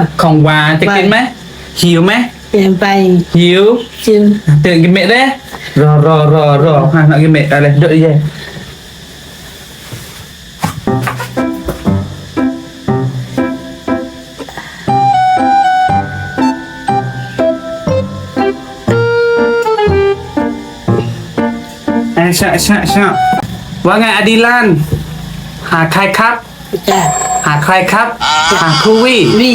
À. ของหวานจะกินไหมหิวไหมเปลี่ยนไปหิวชิมตื่นกินเม็ดได้รอรอรอรอฮะ nak กินเม็ดอะไรเดอะแย่ไอ้ชะชะชะว่าไงอดีลันหาใครครับจ้ะ หาใครครับ หาครูวี่วี่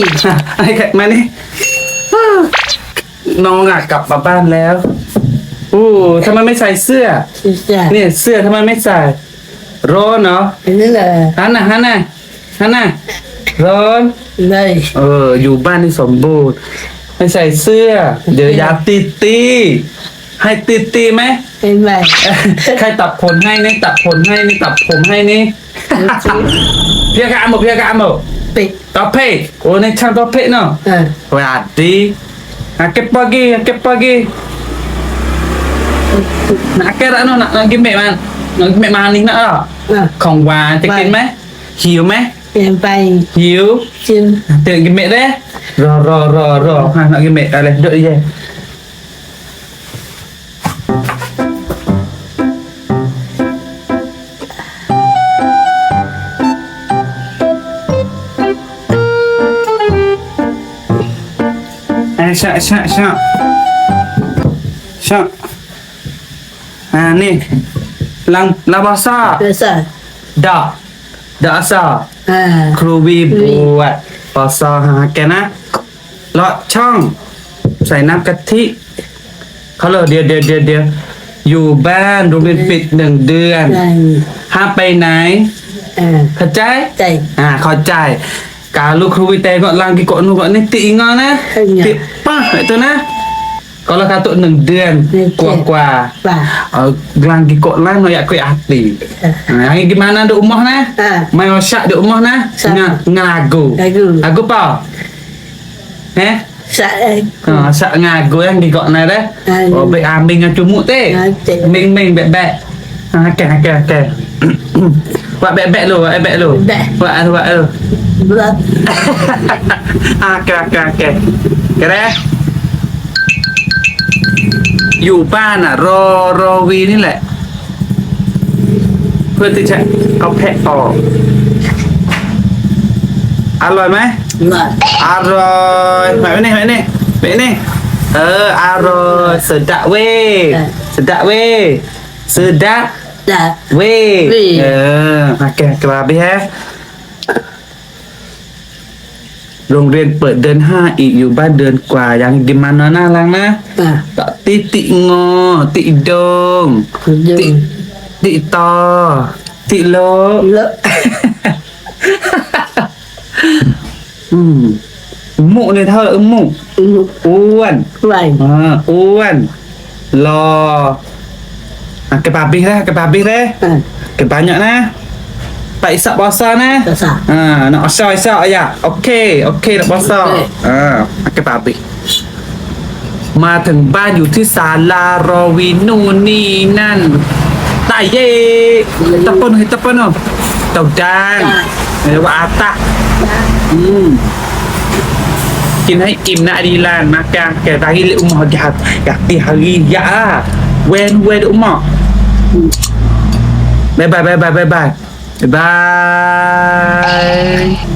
ไอ้ใครมานี่น้องอะกลับมาบ้านแล้วอู้ทำไมไม่ใส่เสื้อจ้ะเนี่ยเสื้อทำไมไม่ใส่ร้อนเนาะอันนี้เลยฮันน่ะฮันน่ะฮันน่ะร้อนเลยเออ อยู่บ้านที่สมบูรณ์ ไม่ใส่เสื้อ เดี๋ยวยาตีตีให้ตีตีไหมเป็นไปใครตัดผมให้นี่ตัดผมให้นี่ตัดผมให้นี่ เพียกะหมดเพียกะหมดปิด Tope. Oh, ni cang tope no. เออ Wei adi. Akep pagi, akep pagi. Nak akep tak no? Nak nak gimek man. Nak gimek manis nak tak? เออ Kong wan, cek Wan. kin mai? Hiu mai? เปลี่ยนไป Hiu. ชิม Tengok gimek deh. Ro ro ro ro. Ha nak gimek ale. Duk je. Eh, syak, syak, syak. Syak. Ha, ni. Lang, lang basah. เพื่อสัตว์ Dah. Dah asal. อ่าครูวีครูวีบวชปอซอหาแกนะเลาะช่อง ใส่น้ำกะทิเขาเลยเดียวเดียวเดียวเดียวอยู่บ้านโรงเรียนปิดหนึ่งเดือนได้ห้ามไปไหนอ่าเข้าใจใจอ่าเข้าใจ Kalau kru kita tengok lagi kok nu kok ni tik ingat nah. Ingat. Tik pah itu nah. Kalau kata neng ดือน Neng กว่ Pa, ito na. Kalau katuk neng den kuah kuah, uh, oh, gelang gikok lan noya kue hati. Nah, yang gimana di rumah nah? Main osak di rumah nah? Nga ngago. Ngago pa? Eh? Sak ah, ngago. Sak ngago yang gikok nah deh. Oh, baik ambing yang cumuk teh. Ming ming bek bek. Ha, okey okey okey. Buat bek bek lu, buat bek lu. Bek. Buat buat lu. บลัด okey okey okey. Kira? อยู่บ้านอะ รอรอวีนี่แหละ เพื่อที่จะเอาแพะออก อร่อยไหมบลัดอร่อยแบบนี้แบบนี้แบบนี้เอออร่อยสดะเว้ยสดะเว้ยสดะ จ้ะเว้ยเว้ย เออโอเคกลับไปฮะโรงเรียนเปิดเดือนห้าอีกอยู่บ้านเดือนกว่ายังดิมันน่ารักนะอ่า tak titik ngo tik dong คุณ tik ดู tik to tik lo เลอะอืมมุเนี่ยเท่าเออมุลูกอ้วนไรอ่าอ้วนรอ อะ ke babih dah ke babih dah อ่า ke banyak nah tak isap puasa nah ภาษา ha nak asal isap ayah okey okey nak puasa Okey. อ่า ke babih มาถึงบ้านอยู่ที่ศาลารอวีนู่นนี่นั่นตายเย่ตะปนเฮ้ยตะปนเนาะเต่าดานเรียกว่าอาตะอืมกินให้อิ่มนะอดีลานมากาแกตาฮิลิอุ